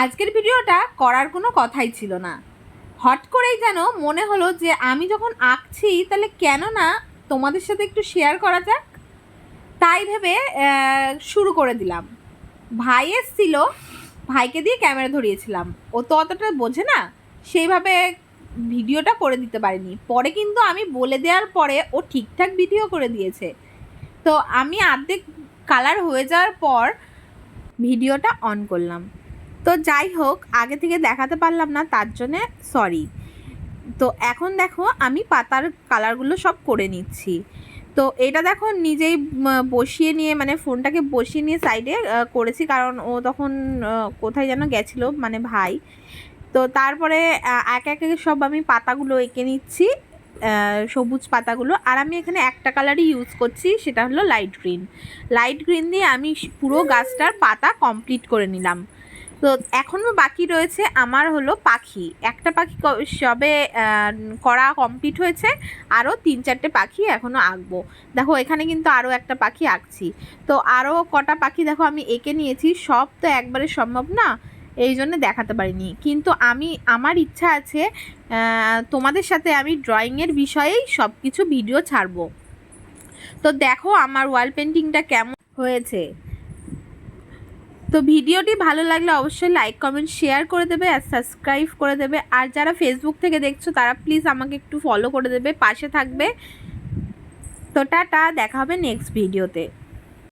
আজকের ভিডিওটা করার কোনো কথাই ছিল না। হট করেই যেন মনে হলো যে আমি যখন আঁকছি, তাহলে কেন না তোমাদের সাথে একটু শেয়ার করা যাক? তাই ভেবে শুরু করে দিলাম। ভাই এসছিল, ভাইকে দিয়ে ক্যামেরা ধরিয়েছিলাম। ও তো অতটা বোঝে না, সেইভাবে ভিডিওটা করে দিতে পারিনি। পরে কিন্তু আমি বলে দেওয়ার পরে ও ঠিকঠাক ভিডিও করে দিয়েছে। তো আমি অর্ধেক কালার হয়ে যাওয়ার পর, ভিডিওটা অন করলাম। তো যাই হোক, আগে থেকে দেখাতে পারলাম না, তার জন্যে সরি তো এখন দেখো, আমি পাতার কালারগুলো সব করে নিচ্ছি। তো এটা দেখো, নিজেই বসিয়ে নিয়ে মানে ফোনটাকে বসিয়ে নিয়ে সাইডে করেছি, কারণ ও তখন কোথায় যেন গেছিল মানে ভাই। তো তারপরে এক এক সব আমি পাতাগুলো এঁকে নিচ্ছি সবুজ পাতাগুলো। আর আমি এখানে একটা কালারই ইউজ করছি, সেটা হলো লাইট গ্রিন লাইট গ্রিন দিয়ে আমি পুরো গাছটার পাতা কমপ্লিট করে নিলাম। তো এখনও বাকি রয়েছে আমার হলো পাখি। একটা পাখি সবে করা কমপ্লিট হয়েছে। আরও তিন চারটে পাখি এখনও আঁকবো। দেখো, এখানে কিন্তু আরও একটা পাখি আঁকছি। তো আরও কটা পাখি দেখো আমি এঁকে নিয়েছি। সব তো একবারে সম্ভব না, এই জন্য দেখাতে পারিনি। কিন্তু আমি, আমার ইচ্ছা আছে তোমাদের সাথে আমি ড্রয়িংয়ের বিষয়েই সব কিছু ভিডিও ছাড়বো। তো দেখো আমার ওয়াল পেন্টিংটা কেমন হয়েছে। তো ভিডিওটি ভালো লাগলে অবশ্যই লাইক কমেন্ট শেয়ার করে দেবে আর সাবস্ক্রাইব করে দেবে। আর যারা ফেসবুক থেকে দেখছ, তারা প্লিজ আমাকে একটু ফলো করে দেবে, পাশে থাকবে। তো টাটা, দেখা হবে নেক্সট ভিডিওতে